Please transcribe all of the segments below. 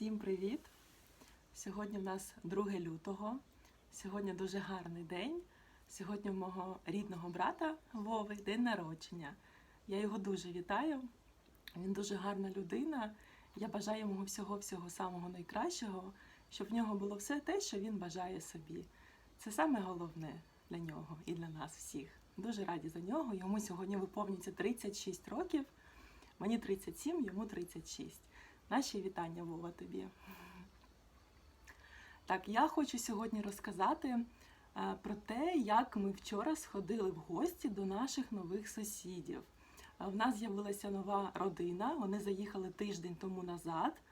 Всім привіт! Сьогодні в нас 2 лютого. Сьогодні дуже гарний день. Сьогодні в мого рідного брата Вови день народження. Я його дуже вітаю. Він дуже гарна людина. Я бажаю йому всього-всього самого найкращого, щоб в нього було все те, що він бажає собі. Це саме головне для нього і для нас всіх. Дуже раді за нього. Йому сьогодні виповнюється 36 років. Мені 37, йому 36. Наші вітання, Вова, тобі. Так, я хочу сьогодні розказати е, про те, як ми вчора сходили в гості до наших нових сусідів. Е, В нас з'явилася нова родина. Вони заїхали тиждень тому назад.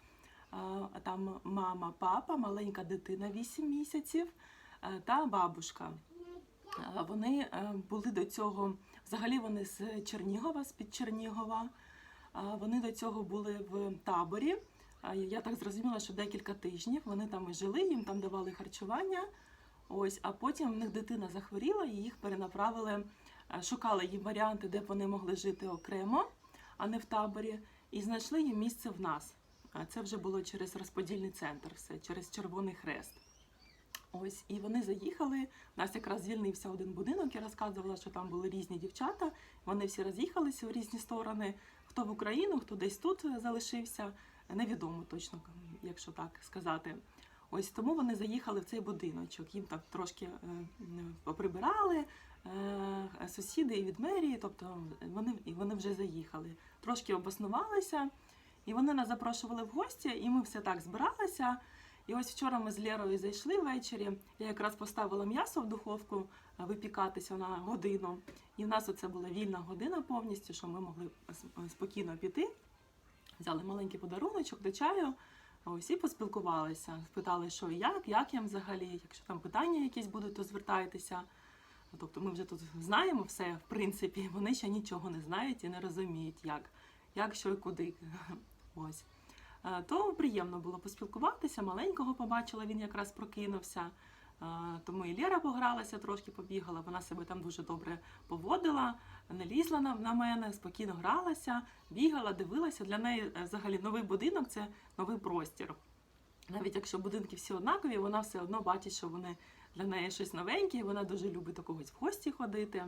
Е, Там мама, папа, маленька дитина 8 місяців та бабушка. Вони були до цього, взагалі вони з Чернігова, з-під Чернігова. Вони до цього були в таборі. Я так зрозуміла, що декілька тижнів вони там і жили, їм там давали харчування. Ось, а потім в них дитина захворіла, і їх перенаправили, шукали їм варіанти, де б вони могли жити окремо, а не в таборі, і знайшли їм місце в нас. А Це вже було через розподільний центр, все через Червоний Хрест. Ось, і вони заїхали. Нас якраз звільнився один будинок. Я розказувала, що там були різні дівчата. Вони всі роз'їхалися в різні сторони. Хто в Україну, хто десь тут залишився. Невідомо точно, якщо так сказати. Ось тому вони заїхали в цей будиночок. Їм так трошки е, поприбирали е, сусіди і від мерії, тобто вони, вони вже заїхали. Трошки обоснувалися, і вони нас запрошували в гості, і ми все так збиралися. І ось вчора ми з Лєрою зайшли ввечері. Я якраз поставила м'ясо в духовку випікатися на годину. І в нас оце була вільна година повністю, що ми могли спокійно піти. Взяли маленький подаруночок до чаю. Ось і поспілкувалися. Спитали, що і як, як їм взагалі. Якщо там питання якісь будуть, то звертайтеся. Тобто ми вже тут знаємо все, в принципі, вони ще нічого не знають і не розуміють, як, як що і куди. Ось. Е, То приємно було поспілкуватися. Маленького побачила, він якраз прокинувся. Е, Тому і Лера погралася, трошки побігала. Вона себе там дуже добре поводила, не лізла на, мене, спокійно гралася, бігала, дивилася. Для неї е, взагалі новий будинок це новий простір. Навіть якщо будинки всі однакові, вона все одно бачить, що вони для неї щось новеньке, і вона дуже любить до когось в гості ходити.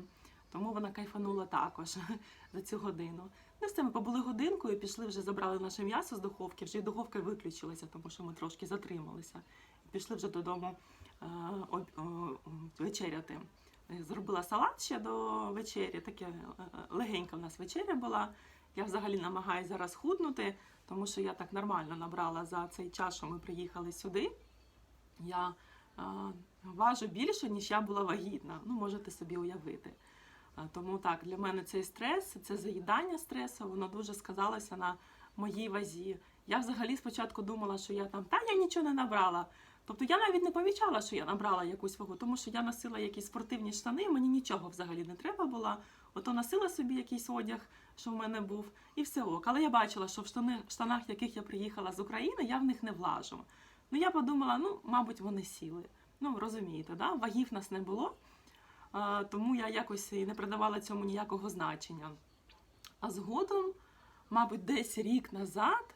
Тому вона кайфанула також за цю годину. Ну, все, ми побули годинку і пішли вже забрали наше м'ясо з духовки. Вже й духовка виключилася, тому що ми трошки затрималися. Пішли вже додому е, о, вечеряти. Е, Зробила салат ще до вечері. Таке е, е, легенька в нас вечеря була. Я взагалі намагаюся зараз худнути, тому що я так нормально набрала за цей час, що ми приїхали сюди. Я е, важу більше, ніж я була вагітна. Ну, можете собі уявити. А, Тому так, для мене цей стрес, це заїдання стресу, воно дуже сказалося на моїй вазі. Я взагалі спочатку думала, що я там, та я нічого не набрала. Тобто я навіть не помічала, що я набрала якусь вагу, тому що я носила якісь спортивні штани, мені нічого взагалі не треба було. Ото носила собі якийсь одяг, що в мене був, і все ок. Але я бачила, що в штани, штанах, яких я приїхала з України, я в них не влажу. Ну я подумала, ну, мабуть, вони сіли. Ну, розумієте, да? вагів нас не було. Тому я якось і не придавала цьому ніякого значення. А згодом, мабуть, десь рік назад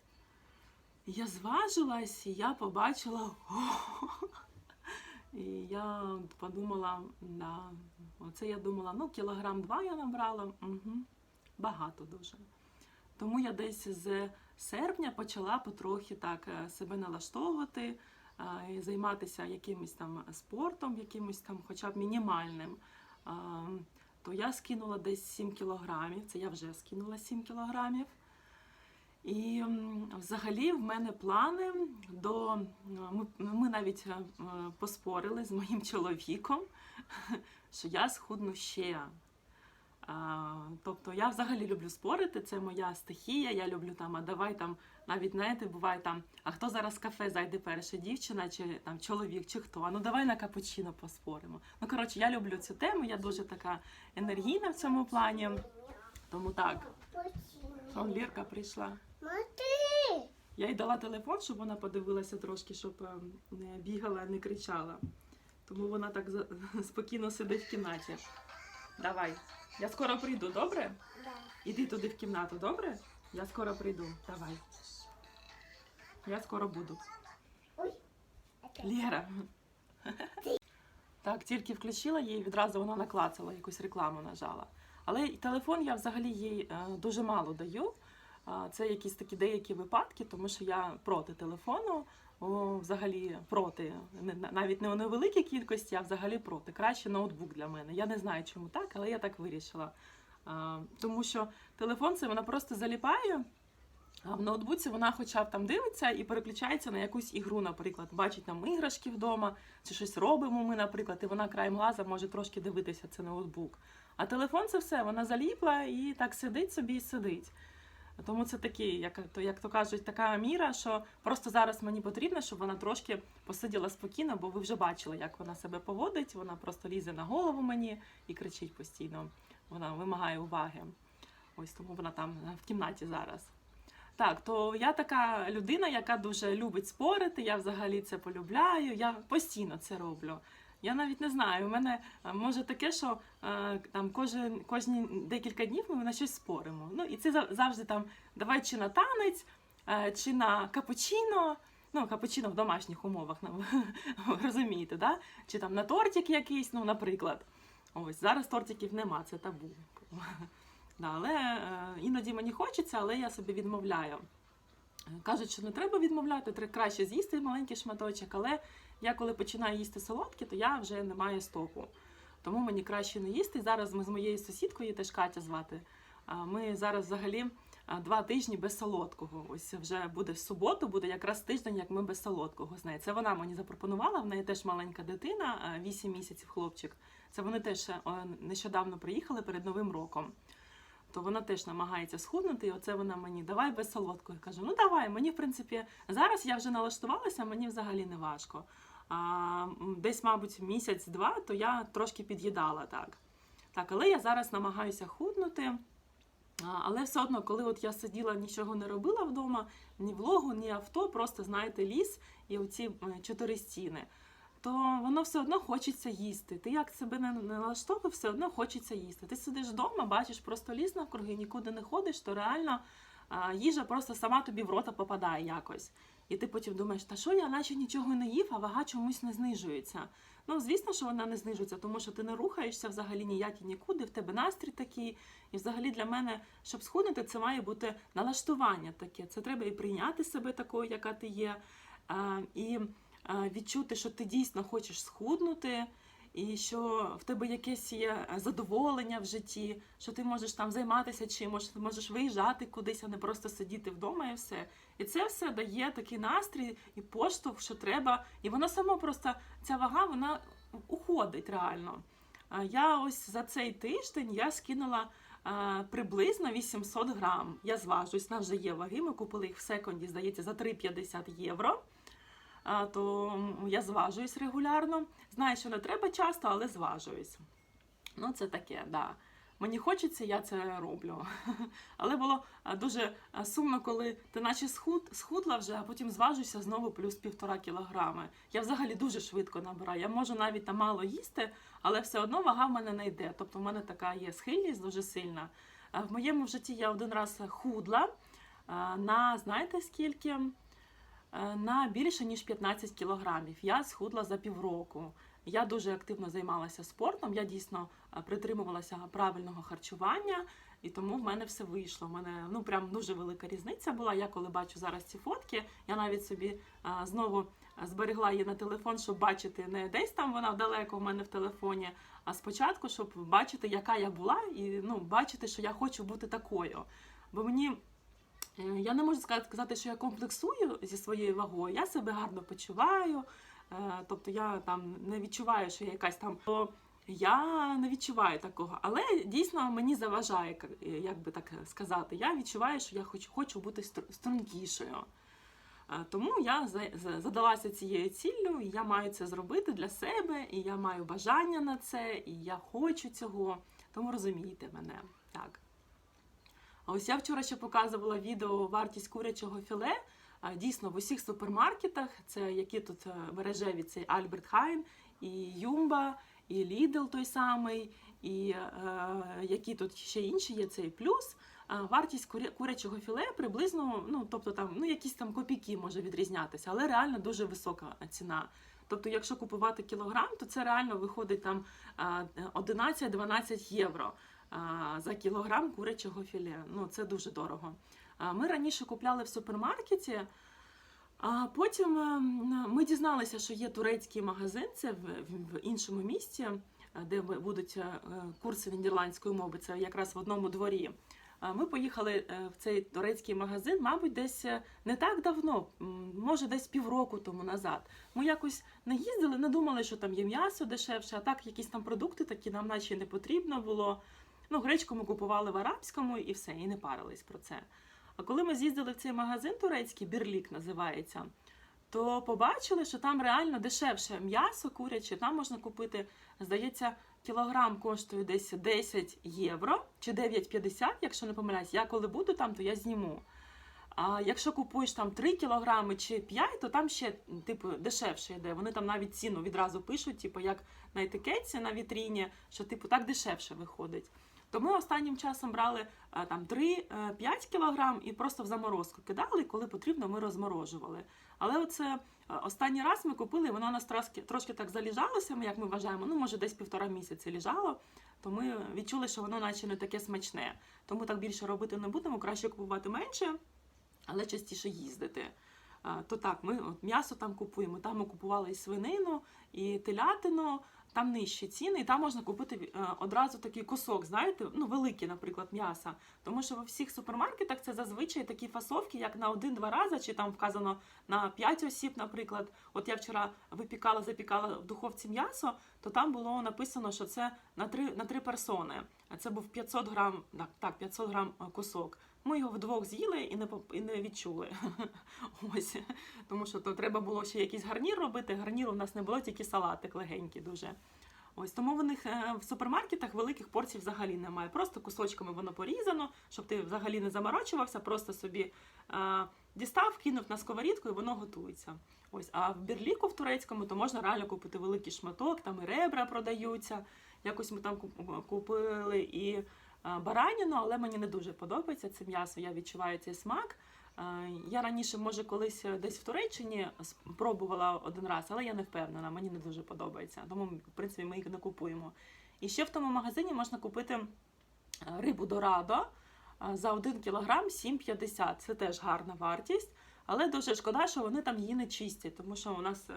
я зважилась і я побачила. І я подумала, да, оце я думала, ну, кілограм два я набрала, угу, багато дуже. Тому я десь з серпня почала потрохи так е, себе налаштовувати, займатися якимось там спортом, якимось там, хоча б мінімальним. То я скинула десь 7 кілограмів. Це я вже скинула 7 кілограмів. І взагалі в мене плани до ми, ми навіть е, поспорили з моїм чоловіком, що я схудну ще. Тобто я взагалі люблю спорити, це моя стихія. Я люблю там, а давай там навіть знаєте, буває там, а хто зараз в кафе зайде перша дівчина, чи там чоловік, чи хто? А ну давай на капучино поспоримо. Ну коротше, я люблю цю тему, я дуже така енергійна в цьому плані. Тому так, Лірка прийшла. Я їй дала телефон, щоб вона подивилася трошки, щоб е, не бігала, не кричала. Тому вона так спокійно сидить в кімнаті. Давай. Я скоро прийду, добре? Да. Іди туди в кімнату, добре? Я скоро прийду. Давай. Я скоро буду. Ой. опять. Так, тільки включила її, відразу вона наклацала, якусь рекламу нажала. Але телефон я взагалі їй е, дуже мало даю. Це якісь такі деякі випадки, тому що я проти телефону, взагалі проти, навіть не у невеликій кількості, а взагалі проти. Краще ноутбук для мене. Я не знаю, чому так, але я так вирішила. Тому що телефон це вона просто заліпає. А в ноутбуці вона хоча б там дивиться і переключається на якусь ігру, наприклад, бачить там іграшки вдома, чи щось робимо ми, наприклад, і вона краєм глаза може трошки дивитися це ноутбук. А телефон це все, вона заліпла і так сидить собі і сидить. Тому це такий, як то, як то кажуть, така міра, що просто зараз мені потрібно, щоб вона трошки посиділа спокійно, бо ви вже бачили, як вона себе поводить. Вона просто лізе на голову мені і кричить постійно. Вона вимагає уваги. Ось тому вона там е, в кімнаті зараз. Так, то я така людина, яка дуже любить спорити. Я взагалі це полюбляю. Я постійно це роблю. Я навіть не знаю. У мене е, може таке, що е, там кожен кожні декілька днів ми на щось споримо. Ну і це завжди там давай чи на танець, е, чи на капучино. Ну, капучино в домашніх умовах, ну, розумієте, да? Чи там на тортик якийсь, ну, наприклад. Ось зараз тортиків нема, це табу. Да, але іноді мені хочеться, але я собі відмовляю. Кажуть, що не треба відмовляти, треба краще з'їсти маленький шматочок, але я коли починаю їсти солодкі, то я вже не маю стопу. Тому мені краще не їсти. Зараз ми з моєю сусідкою, її теж Катя звати. Ми зараз взагалі два тижні без солодкого. Ось вже буде в суботу, буде якраз тиждень, як ми без солодкого з нею. Це вона мені запропонувала. В неї теж маленька дитина, 8 місяців хлопчик. Це вони теж е, нещодавно приїхали перед Новим роком то вона теж намагається схуднути, і оце вона мені давай без солодкого. Я кажу, ну давай, мені в принципі зараз я вже налаштувалася, мені взагалі не важко. Десь, мабуть, місяць-два, то я трошки під'їдала так. Так, але я зараз намагаюся худнути. Але все одно, коли от я сиділа, нічого не робила вдома, ні влогу, ні авто, просто знаєте, ліс і оці чотири стіни, то воно все одно хочеться їсти. Ти як себе не налаштовував, все одно хочеться їсти. Ти сидиш вдома, бачиш просто ліс навкруги, нікуди не ходиш, то реально їжа просто сама тобі в рота попадає якось. І ти потім думаєш, та що я наче нічого не їв, а вага чомусь не знижується. Ну, звісно, що вона не знижується, тому що ти не рухаєшся взагалі ніяк і нікуди, в тебе настрій такий. І взагалі для мене, щоб схуднути, це має бути налаштування таке. Це треба і прийняти себе такою, яка ти є, і відчути, що ти дійсно хочеш схуднути. І що в тебе якесь є задоволення в житті, що ти можеш там займатися чимось, ти можеш виїжджати кудись, а не просто сидіти вдома і все. І це все дає такий настрій і поштовх, що треба. І воно само просто ця вага вона уходить реально. Я ось за цей тиждень я скинула приблизно 800 грам. Я зважусь, на вже є ваги. Ми купили їх в секонді, здається, за 3,50 євро. То я зважуюсь регулярно. Знаю, що не треба часто, але зважуюсь. Ну, це таке, да. Мені хочеться, я це роблю. Але було дуже сумно, коли ти наче схуд, схудла вже, а потім зважуся знову плюс півтора кілограми. Я взагалі дуже швидко набираю. Я можу навіть там мало їсти, але все одно вага в мене не йде. Тобто в мене така є схильність дуже сильна. В моєму житті я один раз худла на знаєте скільки? Е, На більше ніж 15 кілограмів. Я схудла за півроку. Я дуже активно займалася спортом. Я дійсно е, притримувалася правильного харчування, і тому в мене все вийшло. У мене ну прям дуже велика різниця була. Я коли бачу зараз ці фотки, я навіть собі е, знову зберегла її на телефон, щоб бачити не десь там вона далеко в мене в телефоні, а спочатку, щоб бачити, яка я була, і ну бачити, що я хочу бути такою. Бо мені Я не можу сказати, що я комплексую зі своєю вагою. Я себе гарно почуваю. е, Тобто я там не відчуваю, що я якась там. Я не відчуваю такого, але дійсно мені заважає, е, як би так сказати. Я відчуваю, що я хочу, хочу бути стру- стрункішою. Е, Тому я за- за- задалася цією ціллю, і я маю це зробити для себе, і я маю бажання на це, і я хочу цього. Тому розумієте мене так. А ось я вчора ще показувала відео вартість курячого філе. Дійсно, в усіх супермаркетах, це які тут е, мережеві, це Альберт Хайн, і Юмба, і Lidl той самий, і е, які тут ще інші є цей плюс. вартість курячого філе приблизно, ну тобто там ну якісь там копійки може відрізнятися, але реально дуже висока ціна. Тобто, якщо купувати кілограм, то це реально виходить там а, 11-12 євро а, за кілограм курячого філе. Ну це дуже дорого. Ми раніше купляли в супермаркеті. А потім е, ми дізналися, що є турецький магазин, це в, іншому місті, е, де будуть е, курси нідерландської мови, це якраз в одному дворі. Ми поїхали е, в цей турецький магазин, мабуть, десь не так давно, може, десь півроку тому назад. Ми якось не їздили, не думали, що там є м'ясо дешевше, а так якісь там продукти такі нам наче не потрібно було. Ну, гречку ми купували в арабському і все, і не парились про це. А коли ми з'їздили в цей магазин турецький, Бірлік називається, то побачили, що там реально дешевше м'ясо куряче. Там можна купити, здається, кілограм коштує десь 10 євро чи 9,50, якщо не помиляюсь. Я коли буду там, то я зніму. А якщо купуєш там 3 кілограми чи 5, то там ще типу дешевше йде. Вони там навіть ціну відразу пишуть, типу, як на етикетці на вітріні, що типу так дешевше виходить. То ми останнім часом брали там 3-5 кілограм і просто в заморозку кидали, коли потрібно, ми розморожували. Але оце останній раз ми купили, і воно у нас трошки, трошки так заліжалося, як ми вважаємо, ну може десь півтора місяці ліжало, то ми відчули, що воно наче не таке смачне. Тому так більше робити не будемо, краще купувати менше, але частіше їздити. То так, ми от м'ясо там купуємо. Там ми купували і свинину, і телятину, там нижчі ціни, і там можна купити е, одразу такий кусок, знаєте, ну великий, наприклад, м'яса. Тому що в всіх супермаркетах це зазвичай такі фасовки, як на один-два рази, чи там вказано на 5 осіб, наприклад. От я вчора випікала, запікала в духовці м'ясо, то там було написано, що це на три, на три персони. Це був 500 грам, так, так, 500 грам е, кусок. Ми його вдвох з'їли і не і не відчули. Ось тому що то треба було ще якийсь гарнір робити. Гарніру в нас не було, тільки салатик легенький дуже. Ось тому в них е, в супермаркетах великих порцій взагалі немає. Просто кусочками воно порізано, щоб ти взагалі не заморочувався, просто собі е, дістав, кинув на сковорідку і воно готується. Ось, а в бірліку в турецькому то можна реально купити великий шматок, там і ребра продаються. Якось ми там купили і е, бараніну, але мені не дуже подобається це м'ясо. Я відчуваю цей смак. Е, Я раніше, може, колись е, десь в Туреччині спробувала один раз, але я не впевнена, мені не дуже подобається. Тому, в принципі, ми їх не купуємо. І ще в тому магазині можна купити рибу дорадо за 1 кілограм 7,50. Це теж гарна вартість. Але дуже шкода, що вони там її не чистять, тому що у нас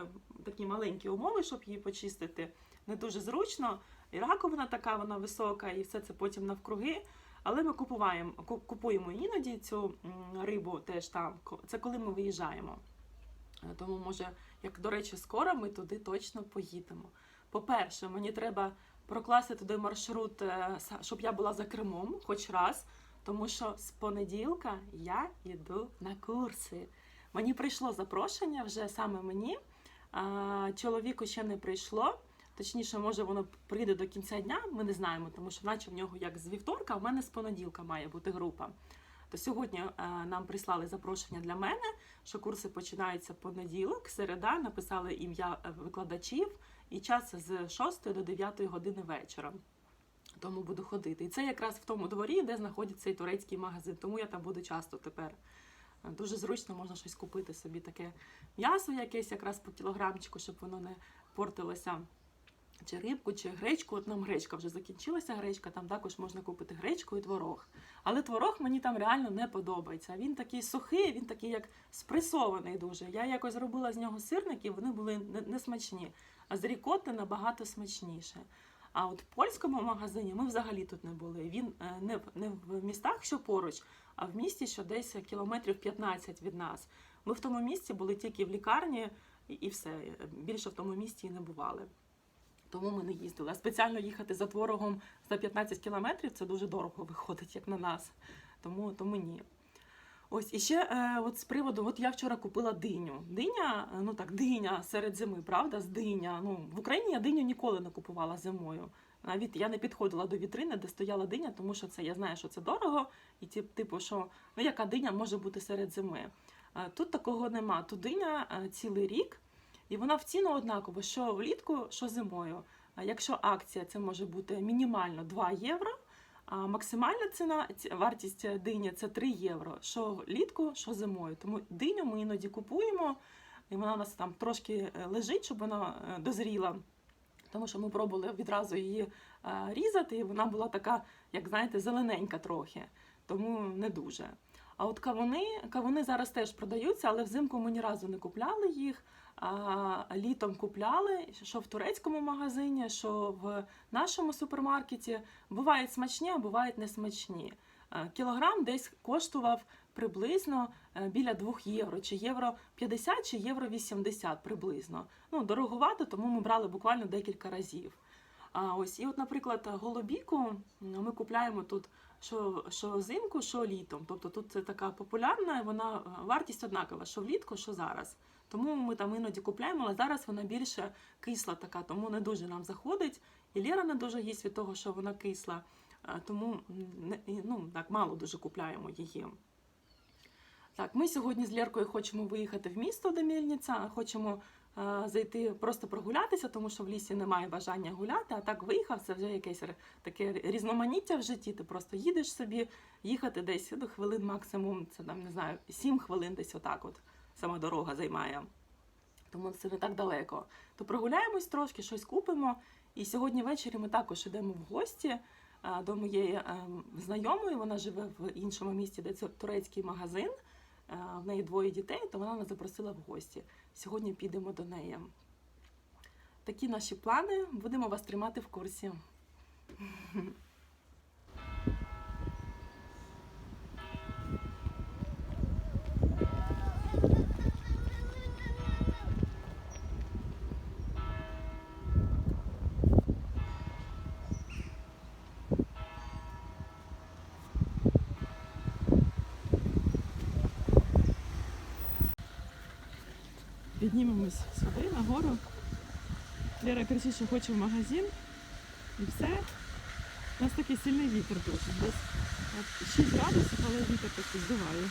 такі маленькі умови, щоб її почистити, не дуже зручно. І раковина така вона висока, і все це потім навкруги. Але ми купуємо, купуємо іноді цю рибу теж там. Це коли ми виїжджаємо. Е, Тому, може, як до речі, скоро ми туди точно поїдемо. По-перше, мені треба прокласти туди маршрут, е, щоб я була за кермом хоч раз, тому що з понеділка я йду на курси. Мені прийшло запрошення вже саме мені. Чоловіку ще не прийшло. Точніше, може, воно прийде до кінця дня, ми не знаємо, тому що наче в нього як з вівторка, а в мене з понеділка має бути група. То сьогодні е, нам прислали запрошення для мене, що курси починаються понеділок, середа, написали ім'я е, викладачів і час з 6 до 9 години вечора. Тому буду ходити. І це якраз в тому дворі, де знаходиться цей турецький магазин. Тому я там буду часто тепер. Е, Дуже зручно можна щось купити собі таке м'ясо якесь, якраз по кілограмчику, щоб воно не портилося. Чи рибку, чи гречку. От нам гречка вже закінчилася гречка, там також можна купити гречку і творог. Але творог мені там реально не подобається. Він такий сухий, він такий як спресований дуже. Я якось зробила з нього сирники, вони були не- несмачні. А з рікотти набагато смачніше. А от в польському магазині ми взагалі тут не були. Він е, не, в- не в містах, що поруч, а в місті, що десь кілометрів 15 від нас. Ми в тому місці були тільки в лікарні і, і все. Більше в тому місті і не бували. Тому ми не їздили. А спеціально їхати за творогом за 15 кілометрів це дуже дорого виходить, як на нас. Тому, тому ні. Ось і ще е, от з приводу, от я вчора купила диню. Диня, е, ну так, диня серед зими, правда? З диня. Ну, в Україні я диню ніколи не купувала зимою. Навіть я не підходила до вітрини, де стояла диня, тому що це я знаю, що це дорого, і типу, що ну яка диня може бути серед зими. Е, Тут такого нема. Тут диня е, цілий рік, і вона в ціну однаково, що влітку, що зимою. Якщо акція, це може бути мінімально 2 євро. А максимальна ціна, ці- вартість дині це 3 євро. Що влітку, що зимою. Тому диню ми іноді купуємо, і вона у нас там трошки е, лежить, щоб вона е, дозріла. Тому що ми пробували відразу її е, різати, і вона була така, як знаєте, зелененька трохи, тому не дуже. А от кавуни, кавуни зараз теж продаються, але взимку ми ні разу не купляли їх. А літом купляли, що в турецькому магазині, що в нашому супермаркеті. Бувають смачні, а бувають несмачні. Е, Кілограм десь коштував приблизно е, біля 2 євро, чи євро 50, чи євро 80 приблизно. Ну, дороговато, тому ми брали буквально декілька разів. А ось, і от, наприклад, голубіку ми купляємо тут що, що взимку, що літом. Тобто тут це така популярна, вона е, вартість однакова, що влітку, що зараз. Тому ми там іноді купляємо, але зараз вона більше кисла така, тому не дуже нам заходить. І Лера не дуже їсть від того, що вона кисла, е, тому ну, так мало дуже купляємо її. Так, ми сьогодні з Леркою хочемо виїхати в місто до Мельниця, хочемо зайти просто прогулятися, тому що в лісі немає бажання гуляти, а так виїхав, це вже якесь таке різноманіття в житті. Ти просто їдеш собі, їхати десь до хвилин максимум, це там не знаю, 7 хвилин десь отак от сама дорога займає. Тому це не так далеко. То прогуляємось трошки, щось купимо. І сьогодні ввечері ми також йдемо в гості е, до моєї е, знайомої. Вона живе в іншому місті, де це турецький магазин. Е, В неї двоє дітей, то вона нас запросила в гості. Сьогодні підемо до неї. Такі наші плани. Будемо вас тримати в курсі. Піднімемось сюди, нагору. Лера кричить, що хоче в магазин. І все. У нас такий сильний вітер тут. Десь 6 градусів, але вітер такий здуває.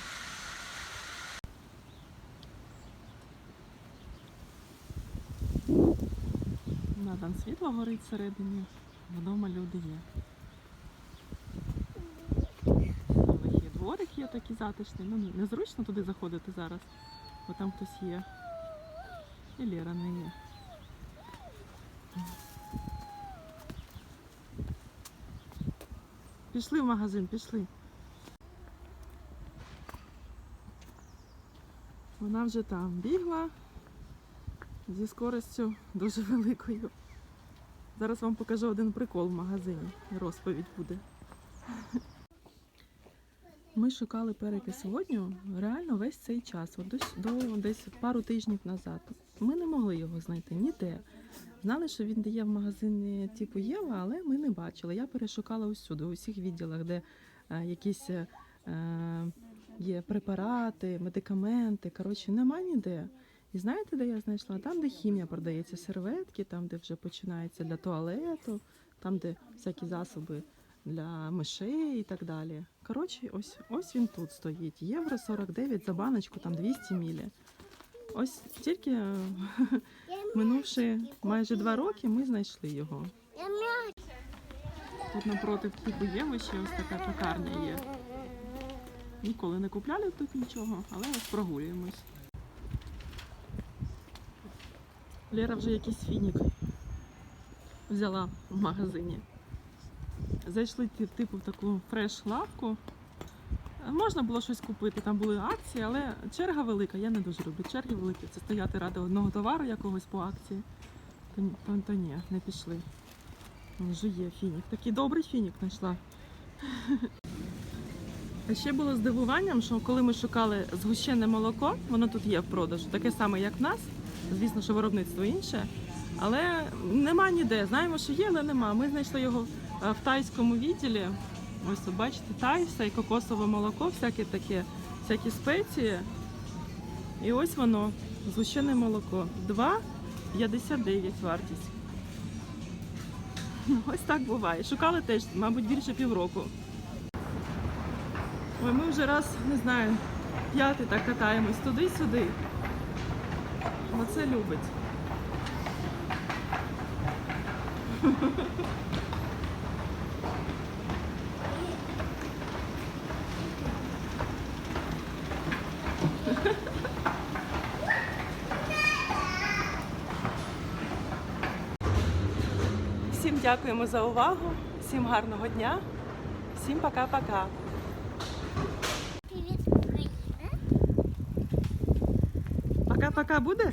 На, там світло горить всередині. Вдома люди є. Вихід. Дворик є такий затишний. Ну, незручно туди заходити зараз, бо там хтось є. І Лера не є. Пішли в магазин, пішли. Вона вже там бігла зі скоростю дуже великою. Зараз вам покажу один прикол в магазині. Розповідь буде. Ми шукали перекис водню реально весь цей час, от десь, до десь пару тижнів назад. Ми не могли його знайти ніде. Знали, що він є в магазині типу Єва, але ми не бачили. Я перешукала усюди, у всіх відділах, де е, якісь е, є препарати, медикаменти. Коротше, нема ніде. І знаєте, де я знайшла? Там, де хімія продається, серветки, там, де вже починається для туалету, там, де всякі засоби для мишей і так далі. Коротше, ось, ось він тут стоїть. Євро 49 за баночку, там 200 мілі. Ось тільки е, минувши майже два роки, ми знайшли його. Тут напроти типу Єви ще ось така пекарня є. Ніколи не купляли тут нічого, але ось прогулюємось. Лера вже якийсь фінік взяла в магазині. Зайшли типу в таку фреш-лавку. Можна було щось купити, там були акції, але черга велика, я не дуже люблю. Черги великі. Це стояти ради одного товару якогось по акції. То, то, то ні, не пішли. Він жує фінік. Такий добрий фінік знайшла. А ще було здивуванням, що коли ми шукали згущене молоко, воно тут є в продажу, таке саме, як в нас. Звісно, що виробництво інше. Але нема ніде. Знаємо, що є, але нема. Ми знайшли його в тайському відділі. Ось бачите, тай, все і кокосове молоко, всяке таке, всякі спеції. І ось воно, згущене молоко. 2,59 вартість. Ось так буває. Шукали теж, мабуть, більше півроку. Ой, ми вже раз, не знаю, п'ятий так катаємось туди-сюди. Оце любить. Всім дякуємо за увагу, всім гарного дня, всім пока-пока. Привіт, Україна. Пока-пока буде?